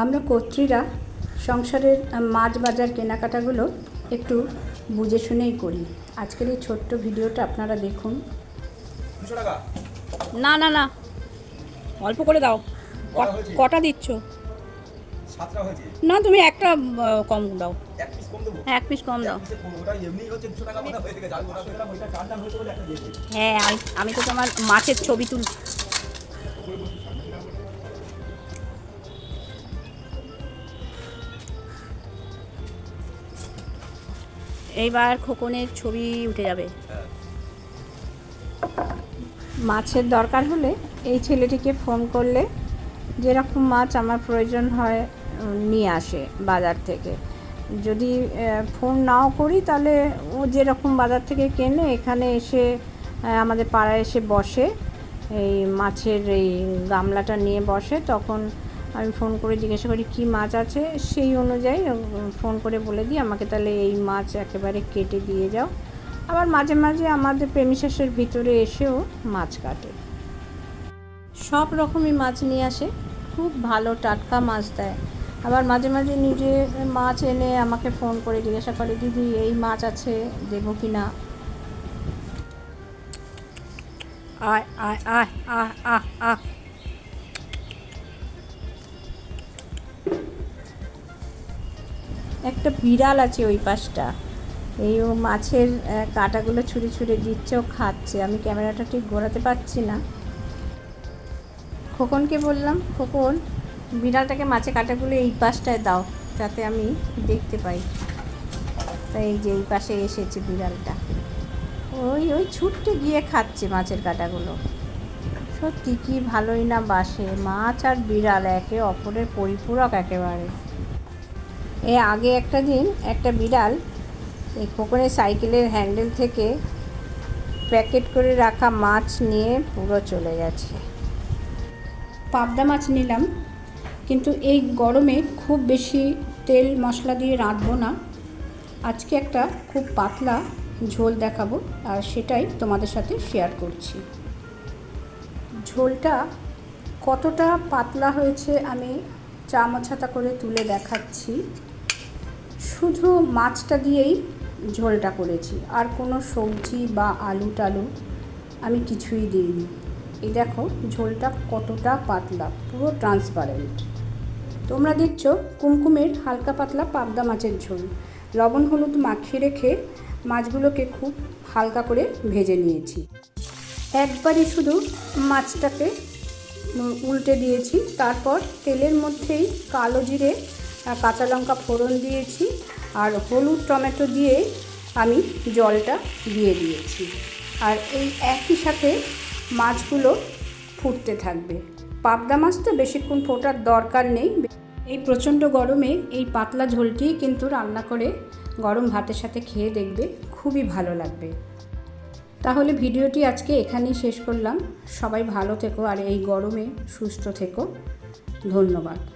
আমরা কর্ত্রীরা সংসারের মাছ বাজার কেনাকাটাগুলো একটু বুঝে শুনেই করি। আজকের এই ছোট্ট ভিডিওটা আপনারা দেখুন। না না না। অল্প করে দাও। কটা দিচ্ছ? না তুমি একটা কম দাও। এক পিস কম দেবো? এক পিস কম দাও। হয়ে হ্যাঁ আমি আমি তো তোমার মাছের ছবি তুল এইবার খোকনের ছবি উঠে যাবে। মাছের দরকার হলে এই ছেলেটিকে ফোন করলে যেরকম মাছ আমার প্রয়োজন হয় নিয়ে আসে বাজার থেকে। যদি ফোন নাও করি তাহলে ও যেরকম বাজার থেকে কেনে, এখানে এসে আমাদের পাড়ায় এসে বসে, এই মাছের এই গামলাটা নিয়ে বসে, তখন আমি ফোন করে জিজ্ঞাসা করি, কী মাছ আছে? সেই অনুযায়ী ফোন করে বলে দিই, আমাকে তাহলে এই মাছ একেবারে কেটে দিয়ে যাও। আবার মাঝে মাঝে আমাদের প্রেমিশাসের ভিতরে এসেও মাছ কাটে। সব রকমই মাছ নিয়ে আসে, খুব ভালো টাটকা মাছ দেয়। আবার মাঝে মাঝে নিজে মাছ এনে আমাকে ফোন করে জিজ্ঞাসা করে, দিদি, এই মাছ আছে, দেবো কি না? আয় আয় আয় আহ আহ আহ একটা বিড়াল আছে ওই পাশটা। এই ও মাছের কাঁটাগুলো ছুঁড়ে ছুঁড়ে দিচ্ছে, ও খাচ্ছে। আমি ক্যামেরাটা ঠিক ঘোরাতে পারছি না। খোকনকে বললাম, খোকন, বিড়ালটাকে মাছের কাঁটাগুলো এই পাশটায় দাও, যাতে আমি দেখতে পাই। তাই এই যে এই পাশে এসেছে বিড়ালটা। ওই ওই ছুটতে গিয়ে খাচ্ছে মাছের কাঁটাগুলো। সত্যি কি ভালোই না বাসে। মাছ আর বিড়াল একে অপরের পরিপূরক একেবারে। এ আগে একটা দিন একটা বিড়াল এই খোকনের সাইকেলের হ্যান্ডেল থেকে প্যাকেট করে রাখা মাছ নিয়ে পুরো চলে গেছে। পাবদা মাছ নিলাম, কিন্তু এই গরমে খুব বেশি তেল মশলা দিয়ে রাঁধবো না। আজকে একটা খুব পাতলা ঝোল দেখাবো আর সেটাই তোমাদের সাথে শেয়ার করছি। ঝোলটা কতটা পাতলা হয়েছে আমি চামচাতা করে তুলে দেখাচ্ছি। শুধু মাছটা দিয়েই ঝোলটা করেছি। আর কোনো সবজি বা আলু টালু আমি কিছুই দিইনি। এই দেখো, ঝোলটা কতটা পাতলা, পুরো ট্রান্সপারেন্ট তোমরা দেখছ কুমকুমের হালকা পাতলা পাবদা মাছের ঝোল। লবণ হলুদ মাখিয়ে রেখে মাছগুলোকে খুব হালকা করে ভেজে নিয়েছি। একবারই শুধু মাছটাকে উল্টে দিয়েছি। তারপর তেলের মধ্যেই কালো জিরে কাঁচা লঙ্কা ফোড়ন দিয়েছি আর হলুদ টমেটো দিয়ে আমি জলটা দিয়ে দিয়েছি। আর এই একই সাথে মাছগুলো ফুটতে থাকবে। পাবদা মাছ তো বেশিক্ষণ ফোটার দরকার নেই। এই প্রচণ্ড গরমে এই পাতলা ঝোলটি কিন্তু রান্না করে গরম ভাতের সাথে খেয়ে দেখবে খুবই ভালো লাগবে। তাহলে ভিডিওটি আজকে এখানেই শেষ করলাম। সবাই ভালো থেকো আর এই গরমে সুস্থ থেকো। ধন্যবাদ।